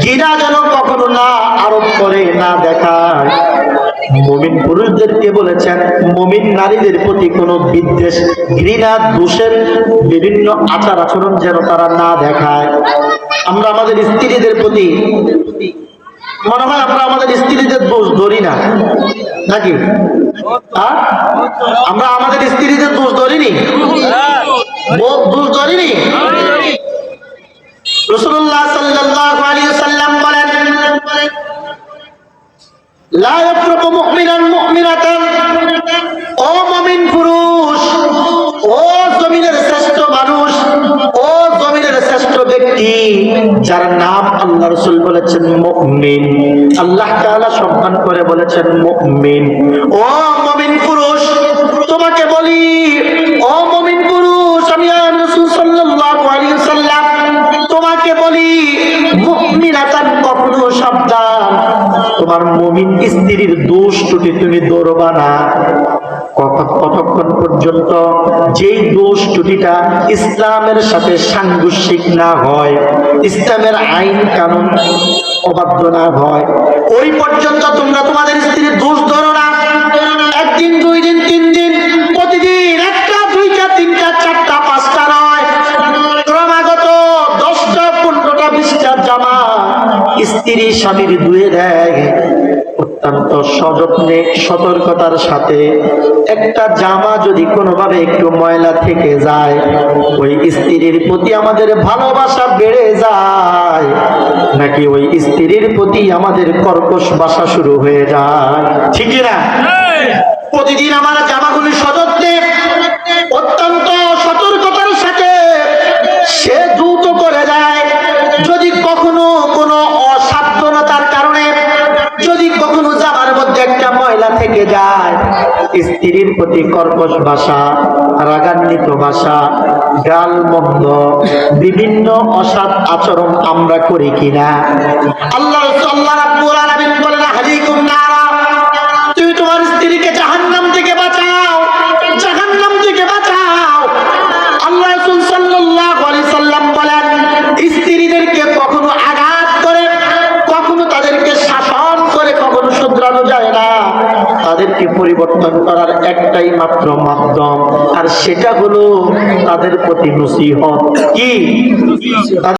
ঘৃণা যেন কখনো না আরোপ করে না দেখায়। মুমিন পুরুষদেরকে বলেছেন মুমিন নারীদের প্রতি কোনো বিদ্বেষ ঘৃণা দোষের বিভিন্ন আচার আচরণ যেন তারা না দেখায়। আমরা আমাদের স্ত্রীদের প্রতি মনে হয় আমরা আমাদের স্ত্রীদের দোষ ধরি না। নাকি? হ্যাঁ? আমরা আমাদের স্ত্রীদের দোষ ধরিনি? দোষ ধরিনি? লা ইয়াফরাকু মুমিনান মুমিনাতান। ও মুমিন পুরুষ মানুষ, ও জমিনের ব্যক্তি, যার নাম আল্লাহ রসুল বলেছেন মুমিন। আল্লাহ তাআলা সম্মান করে বলেছেন মুমিন। ও মুমিন পুরুষ, তোমাকে বলি তোমার মমিন স্ত্রীর দোষ ত্রুটি তুমি দৌড়বা না। কতক্ষণ পর্যন্ত যেই দোষ ত্রুটিটা ইসলামের সাথে সাংঘর্ষিক না হয়, ইসলামের আইন কানুন অবাধ্য না হয়, ওই পর্যন্ত তোমরা তোমাদের স্ত্রীর দোষ ধরো না। একদিন, দুই দিন স্ত্রী স্বামীর ধুয়ে দেয়। অত্যন্ত সযত্নে সতর্কতার সাথে একটা জামা যদি কোনোভাবে একটু ময়লা থেকে যায় ওই স্ত্রীর প্রতি আমাদের ভালোবাসা বেড়ে যায়। নাকি ওই স্ত্রীর প্রতি আমাদের কর্কশ বাসা শুরু হয়ে যায়। ঠিকই না প্রতিদিন আমার জামাগুলি সযত্নে একটা থেকে যায়। স্ত্রীর প্রতি কর্কশ ভাষা, রাগান্বিত ভাষা ডাল মন্দ বিভিন্ন অসাত আচরণ আমরা করি কিনা। আল্লাহ আল্লাহ একটাই মাত্র মাধ্যম। আর সেটা হলো তাদের প্রতি নসিহত। কি?